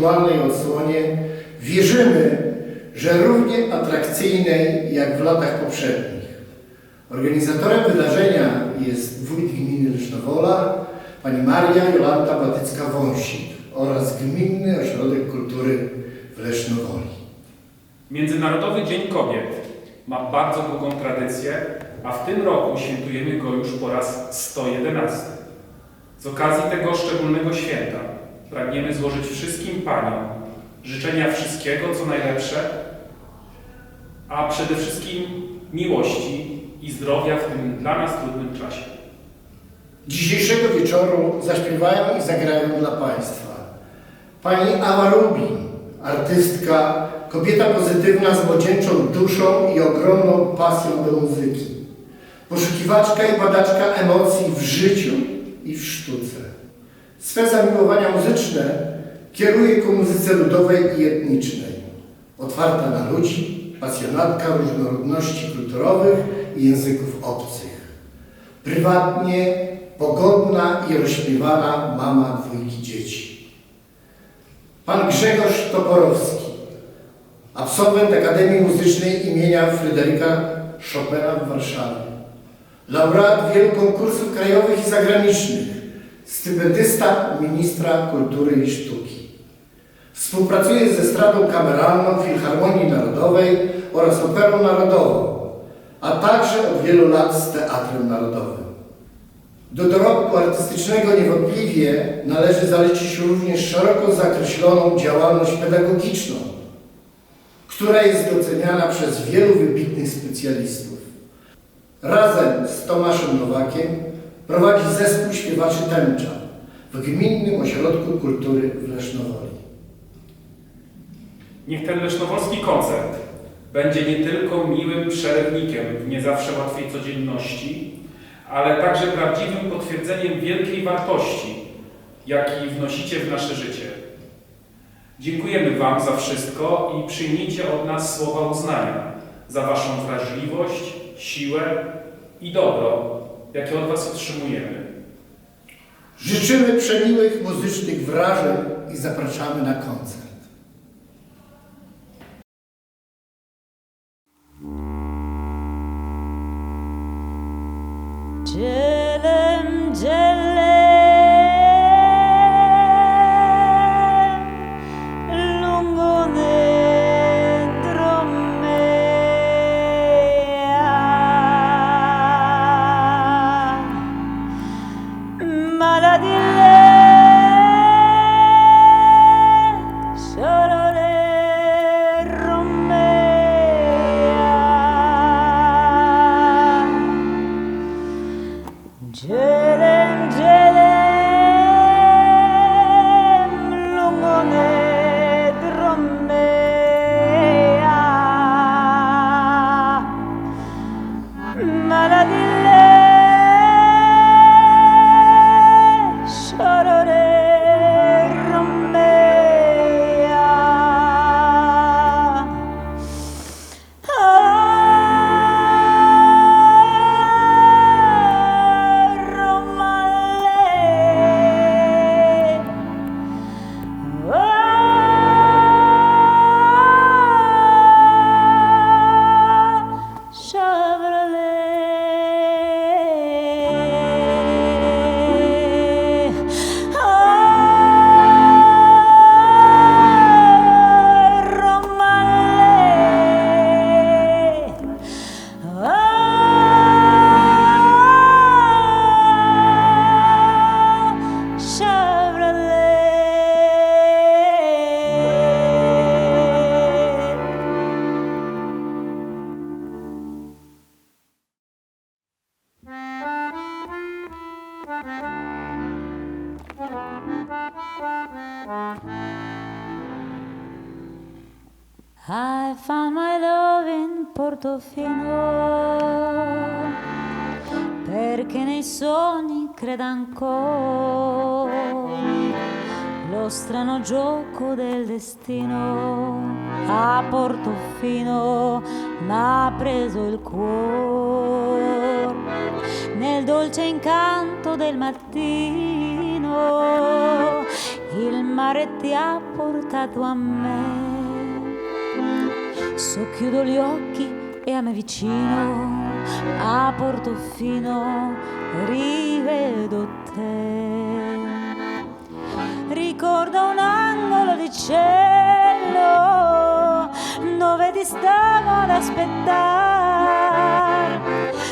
wirtualnej odsłonie wierzymy, że równie atrakcyjnej jak w latach poprzednich. Organizatorem wydarzenia jest wójt gminy Lesznowola, pani Maria Jolanta Batycka-Wąsik oraz Gminny Ośrodek Kultury w Lesznowoli. Międzynarodowy Dzień Kobiet ma bardzo długą tradycję, a w tym roku świętujemy go już po raz 111. Z okazji tego szczególnego święta pragniemy złożyć wszystkim paniom życzenia wszystkiego, co najlepsze, a przede wszystkim miłości i zdrowia w tym dla nas trudnym czasie. Dzisiejszego wieczoru zaśpiewają i zagrają dla Państwa pani Awa Rubin, artystka, kobieta pozytywna z młodzieńczą duszą i ogromną pasją do muzyki, poszukiwaczka i badaczka emocji w życiu i w sztuce. Swe zamiłowania muzyczne kieruje ku muzyce ludowej i etnicznej, otwarta na ludzi, pasjonatka różnorodności kulturowych i języków obcych. Prywatnie pogodna i rozśpiewana mama dwójki dzieci. Pan Grzegorz Toporowski, absolwent Akademii Muzycznej imienia Fryderyka Chopina w Warszawie. Laureat wielu konkursów krajowych i zagranicznych, stypendysta ministra kultury i sztuki. Współpracuje ze Stradą Kameralną Filharmonii Narodowej oraz Operą Narodową, a także od wielu lat z Teatrem Narodowym. Do dorobku artystycznego niewątpliwie należy zalecić również szeroko zakreśloną działalność pedagogiczną, która jest doceniana przez wielu wybitnych specjalistów. Razem z Tomaszem Nowakiem prowadzi zespół śpiewaczy Tęcza w Gminnym Ośrodku Kultury w Lesznowoli. Niech ten lesznowolski koncert będzie nie tylko miłym przerywnikiem w nie zawsze łatwej codzienności, ale także prawdziwym potwierdzeniem wielkiej wartości, jaki wnosicie w nasze życie. Dziękujemy Wam za wszystko i przyjmijcie od nas słowa uznania za Waszą wrażliwość, siłę i dobro, jakie od Was otrzymujemy. Życzymy przemiłych muzycznych wrażeń i zapraszamy na koncert. Celem Portofino perché nei sogni creda ancora lo strano gioco del destino a Portofino m'ha preso il cuore nel dolce incanto del mattino. Il mare ti ha portato a me. Socchiudo gli occhi e a me vicino, a Portofino rivedo te. Ricordo un angolo di cielo dove ti stavo ad aspettare.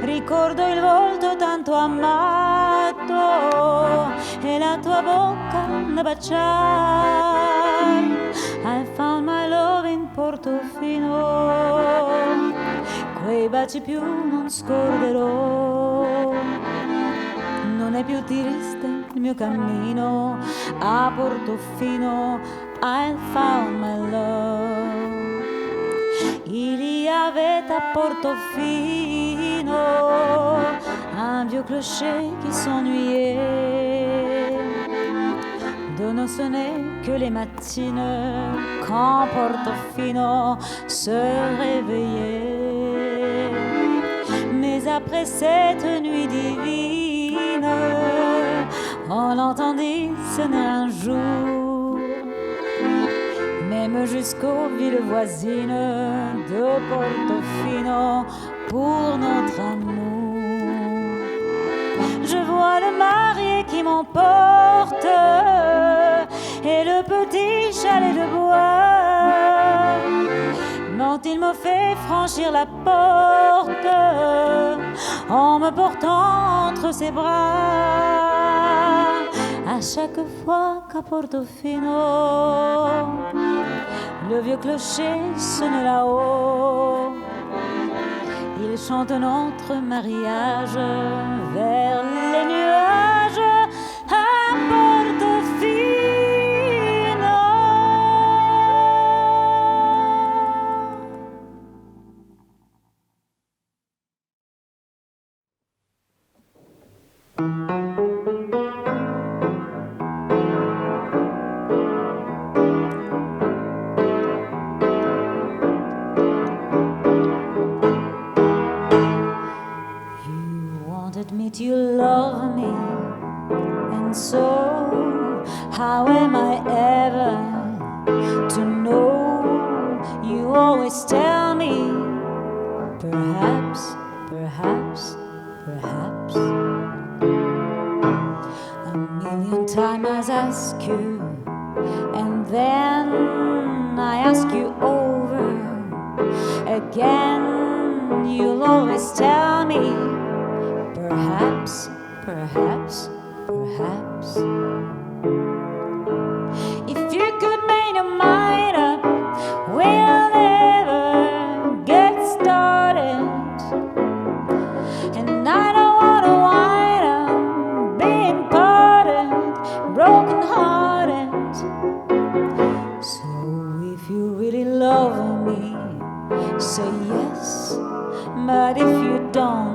Ricordo il volto tanto amato e la tua bocca da baciare. I found my love in Portofino. Quei baci più non scorderò. Non è più triste il mio cammino a Portofino. I found my love. Il avait à Portofino un vieux clocher qui s'ennuyait de ne sonner que les matines quand Portofino se réveillait. Cette nuit divine, on l'entendit sonner un jour, même jusqu'aux villes voisines de Portofino pour notre amour. Je vois le marié qui m'emporte et le petit chalet de bois dont il me fait franchir la porte en me portant entre ses bras. À chaque fois qu'à Portofino, le vieux clocher sonne là-haut. Il chante notre mariage vers les me to love me, and so how am I ever to know? You always tell me, perhaps, perhaps, perhaps. A million times I ask you, and then I ask you over again. You'll always tell say yes. But if you don't,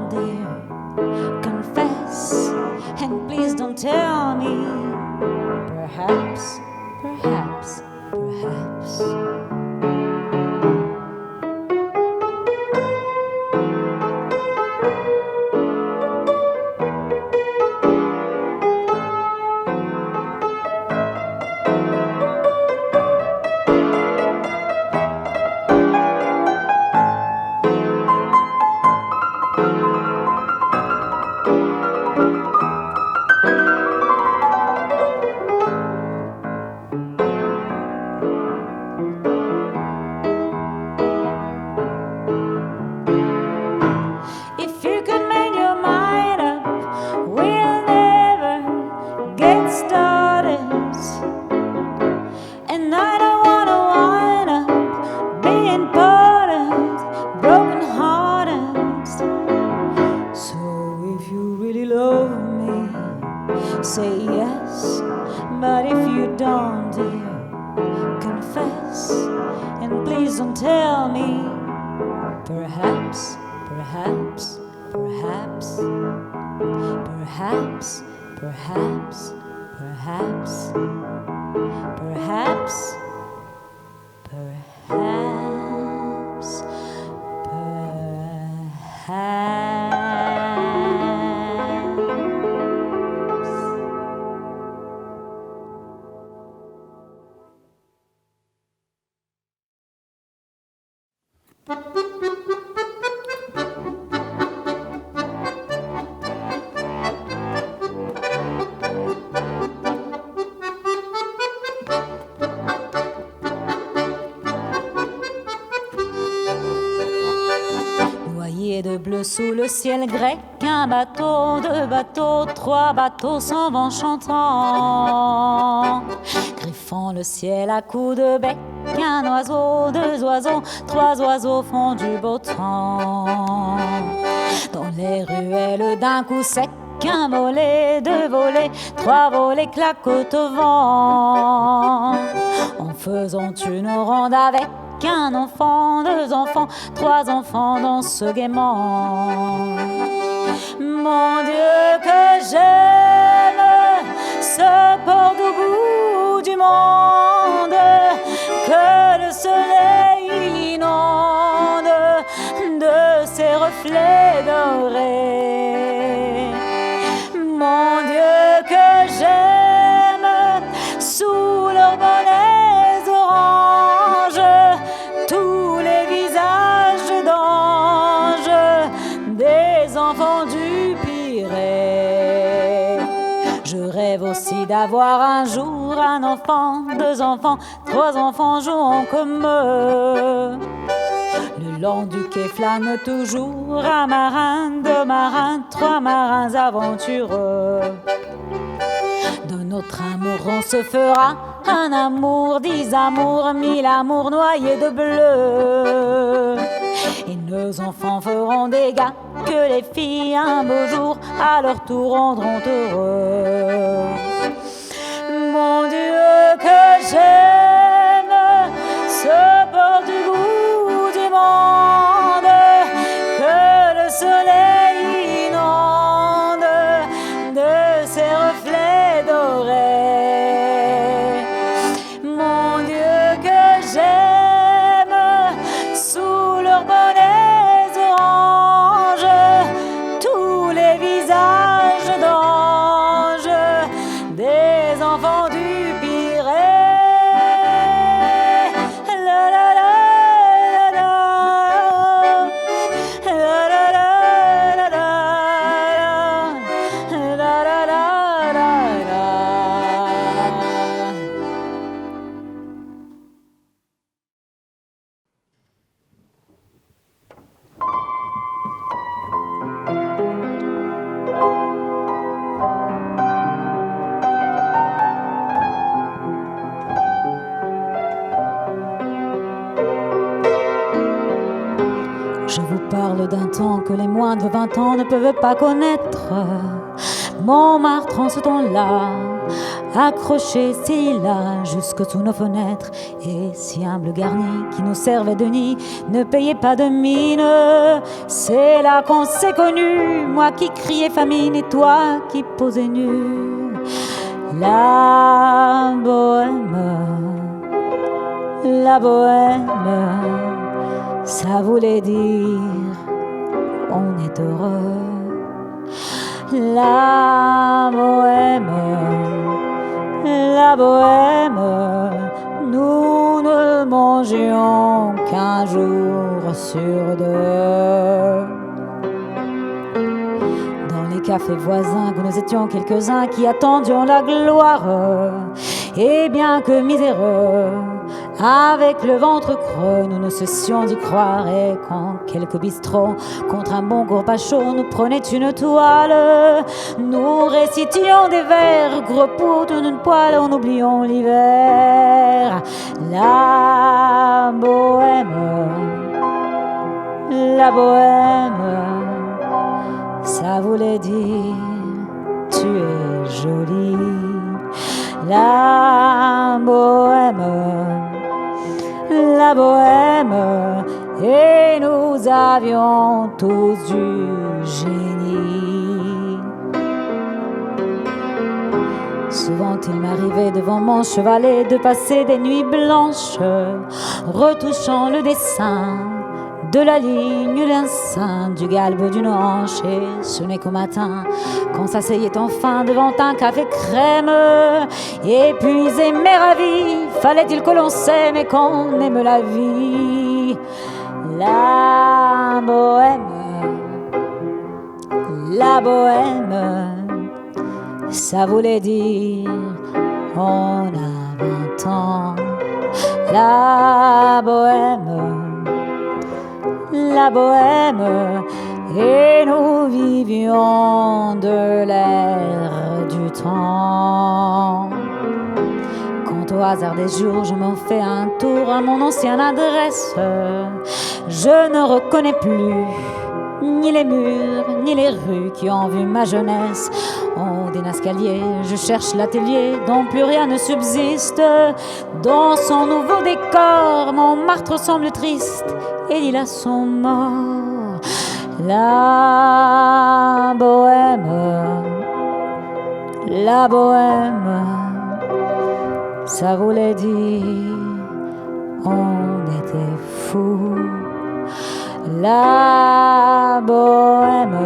perhaps, perhaps, le ciel grec, un bateau, deux bateaux, trois bateaux s'en vont chantant. Griffant le ciel à coups de bec, un oiseau, deux oiseaux, trois oiseaux font du beau temps. Dans les ruelles d'un coup sec, un volet, deux volets, trois volets claquent au vent. En faisant une ronde avec un enfant, deux enfants, trois enfants dansent gaiement. Mon Dieu, que j'aime ce port au bout du monde, que le soleil inonde de ses reflets dorés. D'avoir un jour un enfant, deux enfants, trois enfants jouant comme eux. Le long du quai flâne toujours un marin, deux marins, trois marins aventureux. De notre amour on se fera un amour, dix amours, mille amours noyés de bleu. Et nos enfants feront des gars que les filles un beau jour à leur tour rendront heureux. Dieu, que j'aime ce que les moins de 20 ans ne peuvent pas connaître. Montmartre en ce temps-là, accroché si là jusque sous nos fenêtres, et si humble garni qui nous servait de nid, ne payait pas de mine. C'est là qu'on s'est connus, moi qui criais famine et toi qui posais nu. La bohème, la bohème. Ça voulait dire on est heureux. La bohème, la bohème, nous ne mangions qu'un jour sur deux. Dans les cafés voisins, que nous étions quelques-uns qui attendions la gloire, et bien que miséreux, avec le ventre creux, nous ne cessions d'y croire. Et quand quelques bistrots, contre un bon gourpachot, nous prenaient une toile, nous récitions des vers, gros pour une poêle, en oublions l'hiver. La bohème, la bohème, ça voulait dire tu es jolie. La bohème, bohème, et nous avions tous du génie. Souvent il m'arrivait devant mon chevalet de passer des nuits blanches, retouchant le dessin de la ligne d'un sein, du galbe d'une hanche, et ce n'est qu'au matin qu'on s'asseyait enfin devant un café crème, épuisé mais ravi, fallait-il que l'on s'aime et qu'on aime la vie? la bohème, la bohème, ça voulait dire on a vingt ans, la bohème, bohème, et nous vivions de l'air du temps. Quand au hasard des jours je m'en fais un tour à mon ancienne adresse, je ne reconnais plus ni les murs, ni les rues qui ont vu ma jeunesse. D'un escalier, je cherche l'atelier dont plus rien ne subsiste. Dans son nouveau décor, mon martre semble triste et il a son mort. La bohème, la bohème, ça voulait dire on était fous. La bohème,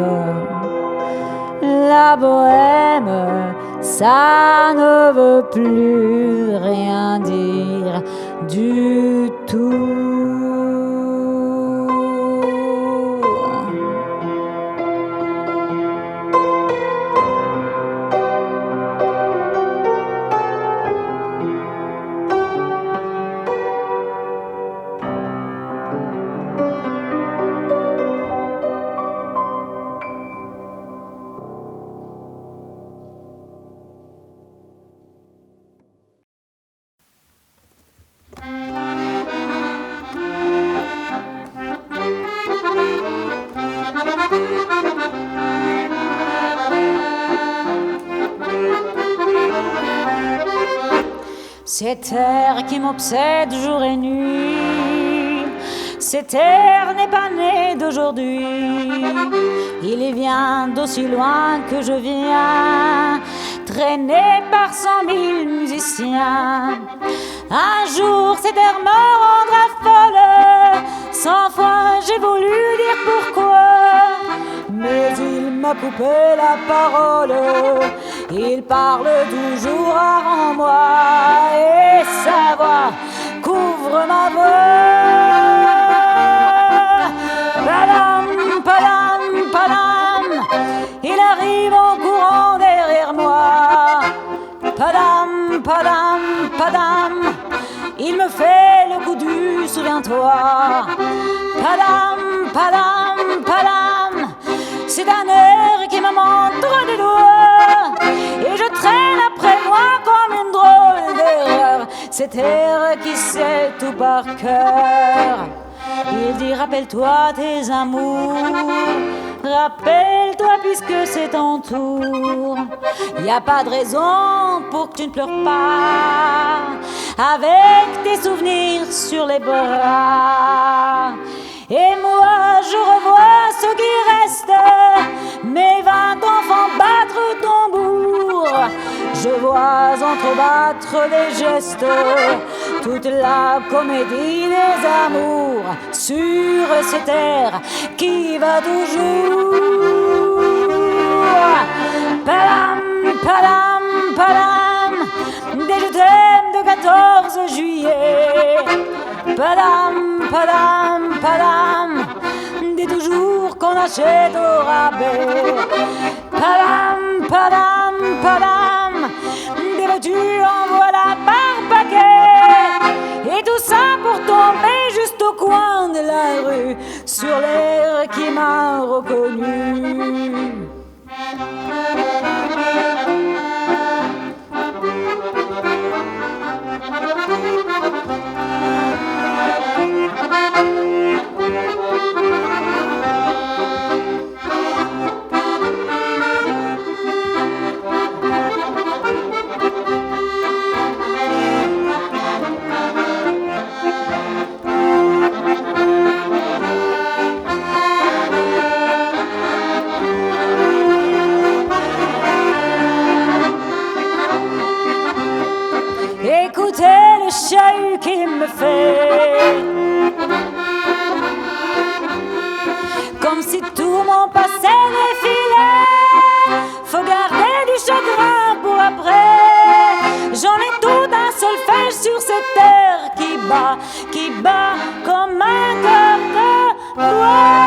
la bohème, ça ne veut plus rien dire du tout. Cet air qui m'obsède jour et nuit, cet air n'est pas né d'aujourd'hui. Il vient d'aussi loin que je viens, traîné par cent mille musiciens. Un jour cet air me rendra folle, cent fois j'ai voulu dire pourquoi, mais il m'a coupé la parole. Il parle toujours avant moi et sa voix couvre ma voix. Padam, padam, padam, il arrive en courant derrière moi. Padam, padam, padam, il me fait le coup du souviens-toi. Padam, padam, padam, c'est un air qui me montre du doigt. D'erreur. Cet air qui sait tout par cœur. Il dit rappelle-toi tes amours. Rappelle-toi puisque c'est ton tour. Y a pas de raison pour que tu ne pleures pas. Avec tes souvenirs sur les bras. Et moi je revois les gestes, toute la comédie des amours sur cette terre qui va toujours. Padam, padam, padam, des je de 14 juillet. Padam, padam, padam, des toujours qu'on achète au rabais. Padam, padam, padam, des voitures tout ça pour tomber juste au coin de la rue, sur l'air qui m'a reconnu. choquera pour après. J'en ai tout un solfège sur cette terre qui bat, qui bat comme un cœur.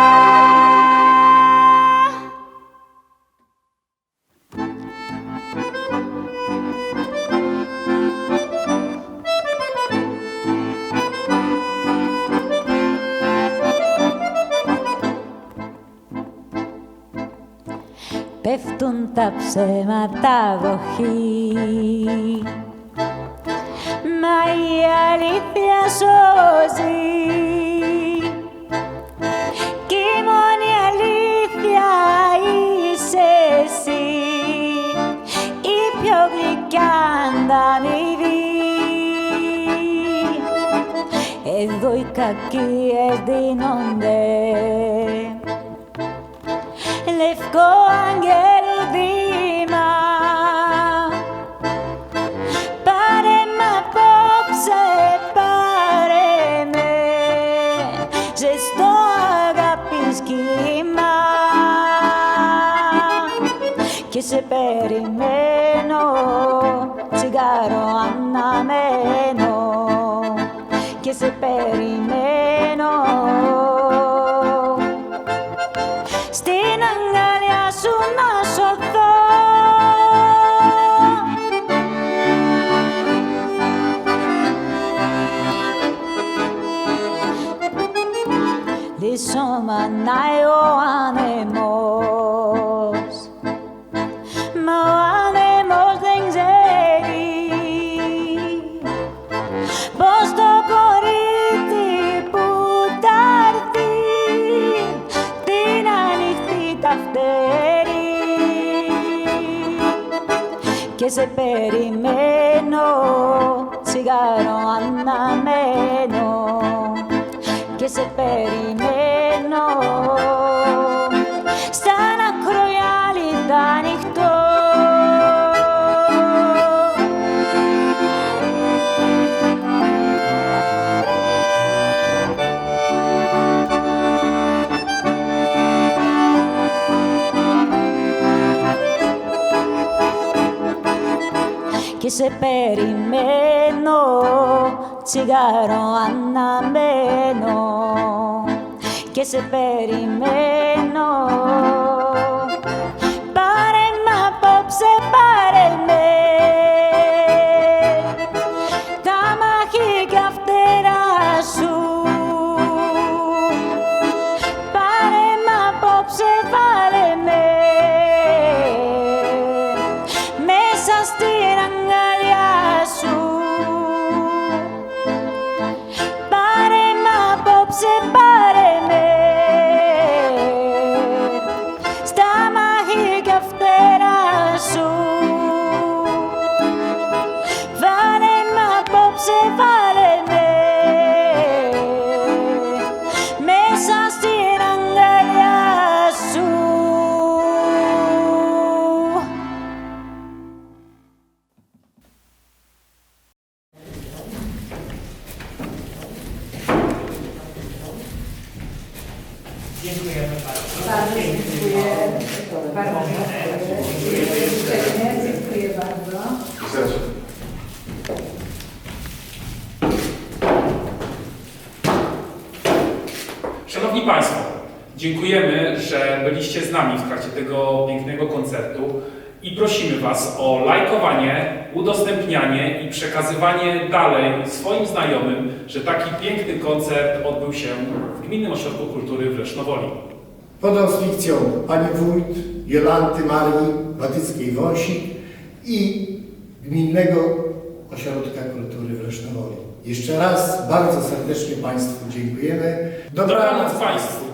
tuntatsema tagohi. Mai alipia sozi. Kimoni alipia isesi. Ipioglikanda mivi. Edoikaki edinonde. Lefko angel Λυσσόμανάει ο άνεμος Μα ο άνεμος δεν ξέρει πως το κορίτσι που θα έρθει την ανοιχτή τα φτερή και σε περιμένω τσιγάρο αναμένω και σε περιμένω τσιγάρο αναμένω και σε περιμένω so że byliście z nami w trakcie tego pięknego koncertu i prosimy Was o lajkowanie, udostępnianie i przekazywanie dalej swoim znajomym, że taki piękny koncert odbył się w Gminnym Ośrodku Kultury w Lesznowoli. Pod auspicją pani wójt Jolanty Marii Batyckiej-Wąsik i Gminnego Ośrodka Kultury w Lesznowoli. Jeszcze raz bardzo serdecznie Państwu dziękujemy. Dobranoc Państwu!